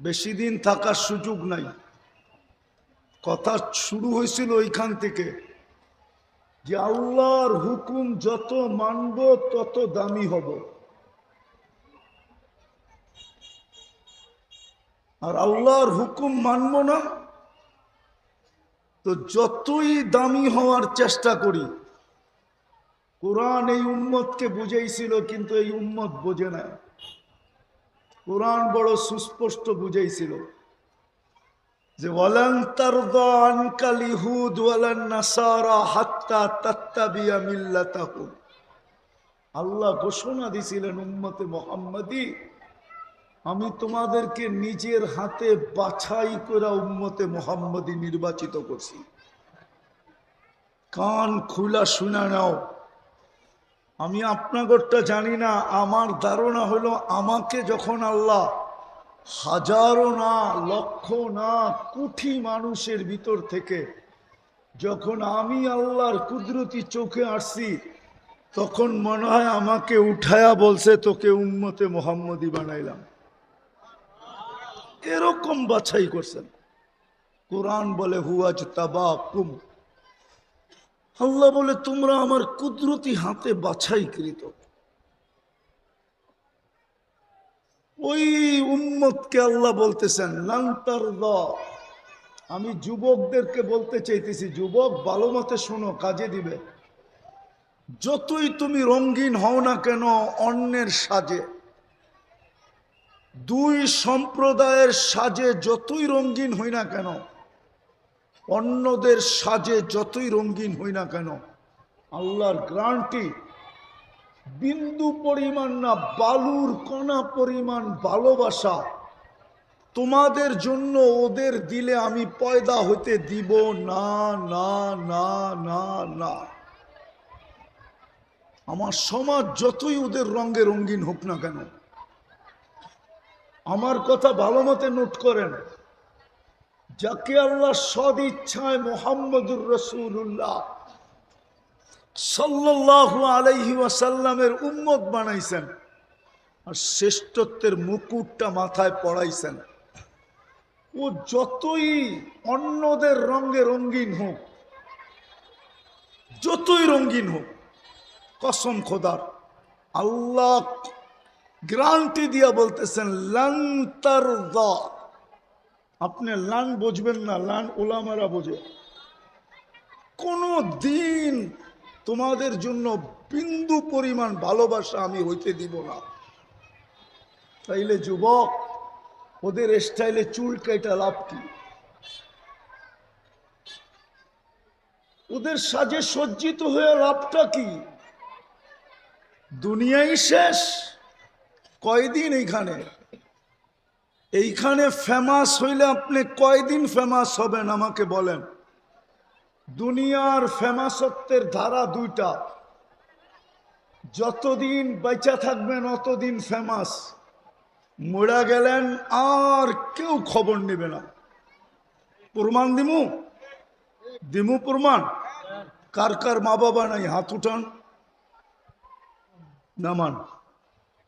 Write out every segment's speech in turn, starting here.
বেশি দিন থাকার সুযোগ নাই। কথা শুরু হয়েছিল ওইখান থেকে যে আল্লাহর হুকুম যত মানব, তত দামি হব। আর আল্লাহর হুকুম মানব না। তো যতই দামি হওয়ার চেষ্টা করি, কোরআন এই উম্মতকে বুঝাইছিল, কিন্তু এই উম্মত বোঝে না। কোরআন বড় সুস্পষ্ট বুঝাইছিল যে আল্লাহ ঘোষণা দিছিলেন উম্মতে মোহাম্মদী, আমি তোমাদেরকে নিজের হাতে বাছাই করে উম্মতে মোহাম্মদী নির্বাচিত করছি। কান খুলা শুনা নাও। আমি আপনাগরটা জানি না, আমার ধারণা হলো আমাকে যখন আল্লাহ হাজারো না, লক্ষ না, কোটি মানুষের ভিতর থেকে যখন আমি আল্লাহর কুদরতি চোখে আসছি, তখন মনে হয় আমাকে উঠায়া বলছে, তোকে উম্মতে মোহাম্মদী বানাইলাম। এরকম বাছাই করছেন। কোরআন বলে হুয়াজ তাবা কুম আল্লাহ বলে, তোমরা আমার কুদরতি হাতে বাছাইকৃত। ওই উম্মতকে আল্লাহ বলতেছেন, লান্তার আমি যুবকদেরকে বলতে চাইতেছি, যুবক, ভালো মতে শোনো, কাজে দিবে। যতই তুমি রঙ্গিন হও না কেন, অন্যের সাজে। দুই সম্প্রদায়ের সাজে যতই রঙ্গিন হই না কেন অন্যদের সাজে যতই রঙ্গিন হই না কেন, আল্লাহর গ্রান্টি বিন্দু পরিমাণ না, বালুর কণা পরিমাণ ভালোবাসা। তোমাদের জন্য ওদের দিলে আমি পয়দা হতে দিব না না না না না। আমার সমাজ যতই ওদের রঙে রঙিন হোক না কেন, আমার কথা ভালো মতে নোট করেন। যাকে আল্লাহ সদ ইচ্ছায় মোহাম্মদুর রসুল্লাহ সাল্লাহ আলাইহি ওয়াসাল্লামের উম্মত বানাইছেন আর শ্রেষ্ঠত্বের মুকুটটা মাথায় পড়াইছেন। ও যতই অন্যদের রঙে রঙ্গিন হোক, যতই রঙিন হোক, কসম খোদার, আল্লাহ গ্রান্টি দিয়া বলতেছেন লান্তার আপনি লান বুঝবেন না, লান ওলামারা বোঝে। কোনো দিন তোমাদের জন্য বিন্দু পরিমাণ ভালোবাসা আমি হইতে দিব না। তাইলে যুবক, ওদের স্টাইলে চুল কেটা লাভ কি? ওদের সাজে সজ্জিত হয়ে লাভটা কি? দুনিয়াই শেষ, কয়দিন এইখানে? এইখানে ফেমাস হইলে আপনি কয়দিন ফেমাস হবেন আমাকে বলেন? দুনিয়ার ফেমাসত্বের ধারা দুইটা। যতদিন বেচা থাকবেন অতদিন ফেমাস মরা গেলেন আর কেউ খবর নেবে না। প্রমাণ দিমু? দিমু প্রমাণ? কার কার মা বাবা নাই, হাত উঠান। নামান,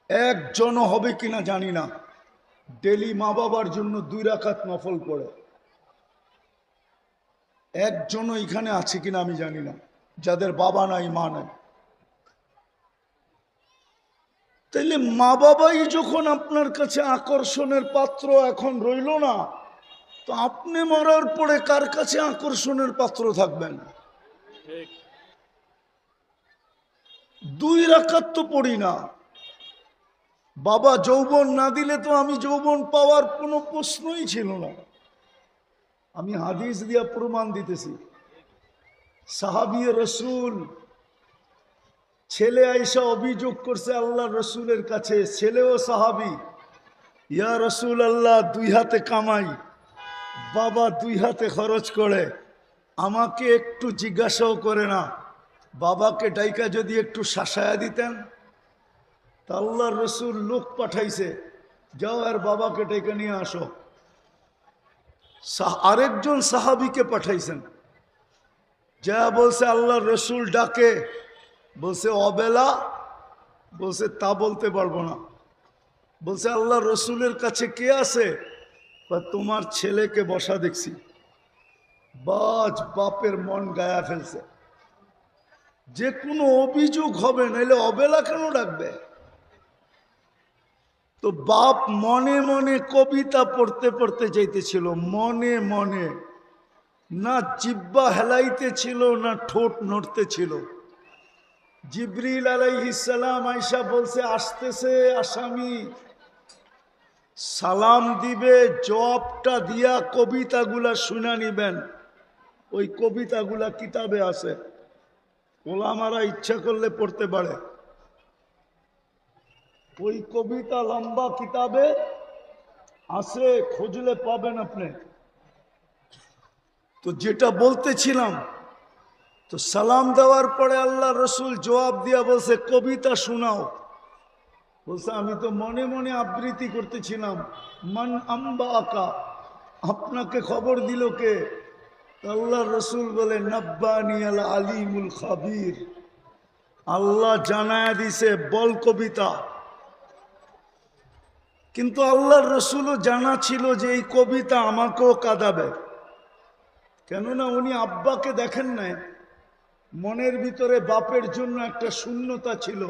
একজনও হবে কিনা জানি না। ডেলি মা বাবার জন্য দুই রাখাত নফল পড়ে। একজনও এখানে আছে কিনা আমি জানি না যাদের বাবা নাই মা নাই। তাইলে মা বাবাই যখন আপনার কাছে আকর্ষণের পাত্র এখন রইল না তো আপনি মরার পরে কার কাছে আকর্ষণের পাত্র থাকবেন? দুই রাখাত তো পড়ি না। বাবা, যৌবন না দিলে তো আমি যৌবন পাওয়ার কোনো প্রশ্নই ছিল না। আমি হাদিস দিয়া প্রমাণ দিতেছি। সাহাবি রসুল, ছেলে আইসা অভিযোগ করছে আল্লাহ রসুলের কাছে, ছেলেও সাহাবি। ইয়া রসুল আল্লাহ দুই হাতে কামাই, বাবা দুই হাতে খরচ করে, আমাকে একটু জিজ্ঞাসাও করে না। বাবাকে ডাইকা যদি একটু শাসায়া দিতেন। তা আল্লাহ রসুল লোক পাঠাইছে, যাও আর বাবাকে ডেকে নিয়ে আসো। আরেকজন সাহাবিকে পাঠাইছেন। যা বলছে আল্লাহ রসুল ডাকে, বলছে, অবেলা? বলছে, তা বলতে পারব না। বলছে আল্লাহ রসুলের কাছে কে আছে? তোমার ছেলেকে বসা দেখছি। বাজ বাপের মন গায়া ফেলছে। যে কোনো অভিযোগ হবে, নাইলে অবেলা কেন ডাকবে? তো বাপ মনে মনে কবিতা পড়তে পড়তে যাইতেছিল, মনে মনে। না জিব্বা হেলাইতে ছিল না ঠোঁট নড়তে ছিল জিবরিল আলাইহিসালাম আইসা বলছে, আসতেছে আসামি। সালাম দিবে জবটা দিয়া কবিতাগুলা শুনা নিবেন। ওই কবিতাগুলা কিতাবে আছে। ওলামারা ইচ্ছা করলে পড়তে পারে। ওই কবিতা লম্বা কিতাবে আছে খুঁজলে পাবেন আপনি। তো যেটা বলতেছিলাম, তো সালাম দেওয়ার পরে আল্লাহ রসুল জবাব দিয়া বলছে, কবিতা শোনাও। বলছে, আমি তো মনে মনে আবৃত্তি করতেছিলাম। মান আম্বা আকা আপনাকে খবর দিল কে? আল্লাহ রসুল বলে, নব্বানি আল আলিমুল খাবির। আল্লাহ জানায় দিছে, বল কবিতা। কিন্তু আল্লাহর রসুলও জানা ছিল যে এই কবিতা আমাকেও কাঁদাবে। কেননা উনি আব্বাকে দেখেন নাই, মনের ভিতরে বাপের জন্য একটা শূন্যতা ছিল।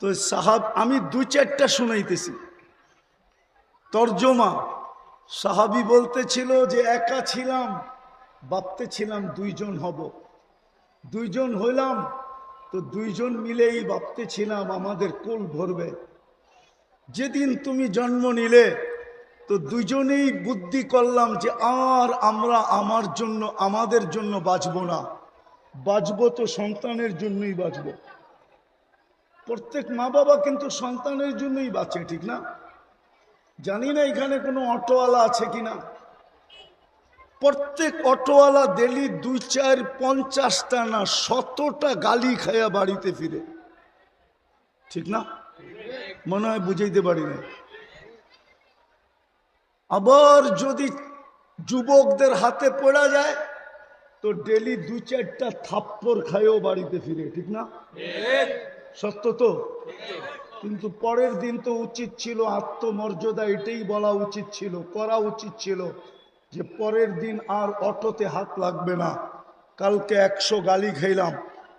তো সাহাব, আমি দু চারটা শুনাইতেছি। তর্জমা, সাহাবি বলতেছিল যে একা ছিলাম ভাবতে ছিলাম, দুইজন হব। দুইজন হইলাম, তো দুইজন মিলেই ভাবতেছিলাম আমাদের কোল ভরবে। যেদিন তুমি জন্ম নিলে, তো দুজনেই বুদ্ধি করলাম যে আর আমরা আমার জন্য, আমাদের জন্য বাঁচব না। বাঁচব তো সন্তানের জন্যই বাঁচব। প্রত্যেক মা বাবা কিন্তু সন্তানের জন্যই বাঁচে, ঠিক না? জানি না এখানে কোনো অটোওয়ালা আছে কিনা। প্রত্যেক অটোওয়ালা ডেলি দুই, চার, পঞ্চাশটা না শতটা গালি খায়া বাড়িতে ফিরে। ঠিক না? মনে হয় বুঝাইতে পারি না আবার যদি যুবকদের হাতে পড়া যায়, তো ডেলি দু চারটা থাপ্পড় খায়ও বাড়িতে ফিরে, ঠিক না? সত্য তো? কিন্তু পরের দিন তো উচিত ছিল, আত্মমর্যাদা এটাই বলা উচিত ছিল, করা উচিত ছিল যে পরের দিন আর অটোতে হাত লাগবে না। কালকে একশো গালি খাইলাম,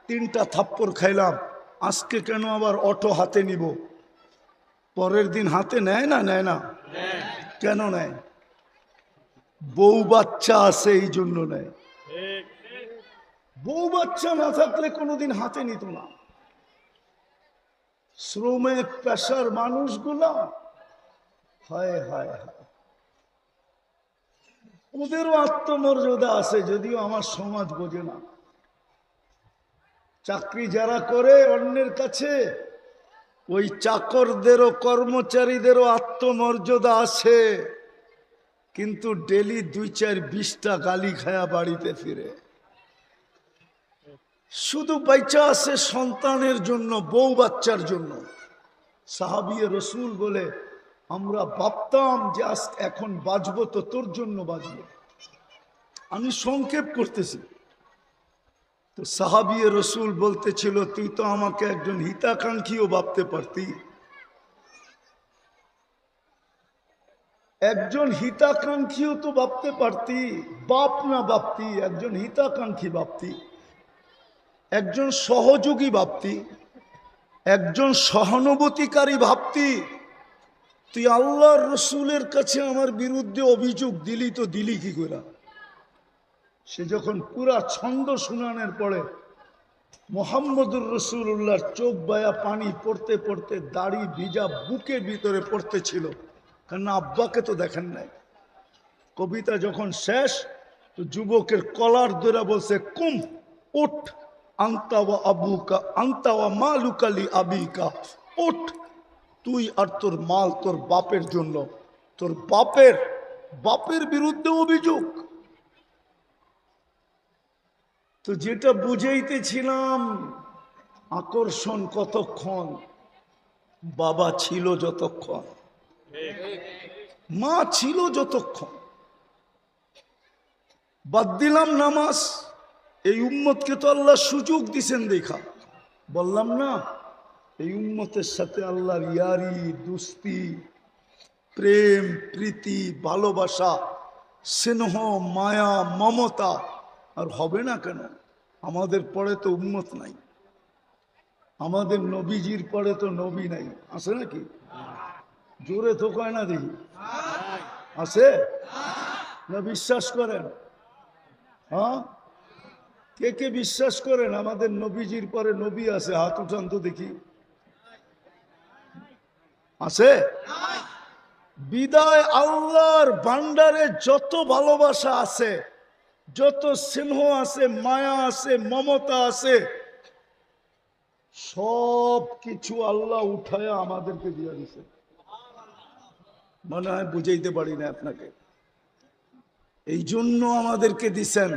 তিনটা থাপ্পড় খাইলাম, আজকে কেন আবার অটো হাতে নিব? পরের দিন হাতে নেয় না নেয় না? কেন নেয়? বউ বাচ্চা আছে এই জন্য নেয়। বউ বাচ্চা না থাকলে কোনোদিন হাতে নিত না। শ্রমে পেশার মানুষগুলা, হায় হায় হায়। ওদেরও আত্মমর্যাদা আছে, যদিও আমার সমাজ বোঝে না। চাকরি যারা করে অন্যের কাছে ওই চাকরদেরও কর্মচারীদেরও আত্মমর্যাদা আছে, কিন্তু ডেলি দুই চার বিশটা গালি খায়া বাড়িতে ফিরে। শুধু বাইচা আছে সন্তানের জন্য, বউ বাচ্চার জন্য। সাহাবিয়ে রসুল বলে, আমরা ভাবতাম যে আজ এখন বাঁচবো তো তোর জন্য বাঁচবো আমি সংক্ষেপ করতেছি। তো সাহাবিয়ে রসুল বলতেছিল, তুই তো আমাকে একজন হিতাকাঙ্ক্ষীও ভাবতে পারতি। একজন হিতাকাঙ্ক্ষীও তো ভাবতে পারতি, বাপ না ভাবতি, একজন হিতাকাঙ্ক্ষী ভাবতি, একজন সহযোগী ভাবতি, একজন সহানুভূতিকারী ভাবতি। তুই আল্লাহর রসুলের কাছে আমার বিরুদ্ধে অভিযোগ দিলি তো দিলি কি করে? সে যখন পুরা ছন্দ শুনানোর পরে মোহাম্মদুর রসুল্লাহর চোখ বায়া পানি পড়তে পড়তে দাড়ি ভিজা বুকের ভিতরে পড়তে ছিল কারণ আব্বাকে তো দেখেন নাই। কবিতা যখন শেষ, তো যুবকের কলার ধরে বলছে, কুম, উঠ আন্তাওয়া আবুকা আন্তাওয়া মালুকালি আবিকা, উঠ, তুই আর তোর মাল তোর বাপের জন্য, তোর বাপের বাপের বিরুদ্ধে অভিযোগ। তো যেটা বুঝাইতেছিলাম, আকর্ষণ কতক্ষণ? বাবা ছিল যতক্ষণ। মা ছিল যতক্ষণ। বাদ দিলাম নামাজ। এই উম্মতকে তো আল্লাহ সুযোগ দিছেন দেখা। বললাম না, এই উম্মতের সাথে আল্লাহর ইয়ারি, দুস্তি, প্রেম, প্রীতি, ভালোবাসা, স্নেহ, মায়া, মমতা আর হবে না কেন? আমাদের পরে তো উন্মত নাই। আমাদের নবীজির পরে তো নবী নাই। আছে নাকি? জোরে তো কয় না দেখি। আছে? না বিশ্বাস করেন? হ্যাঁ? কে কে বিশ্বাস করেন? আমাদের নবীজির পরে নবী আছে। হাত উঠান তো দেখি। আছে? বিদায় আল্লাহর ভান্ডারে যত ভালোবাসা আছে যত স্নেহ আছে, মায়া আছে, মমতা আছে সব কিছু আল্লাহ উঠায় আমাদেরকে দিয়ে দিছে। মনে হয় বুঝাইতে পারি না আপনাকে। এই জন্য আমাদেরকে দিছেন।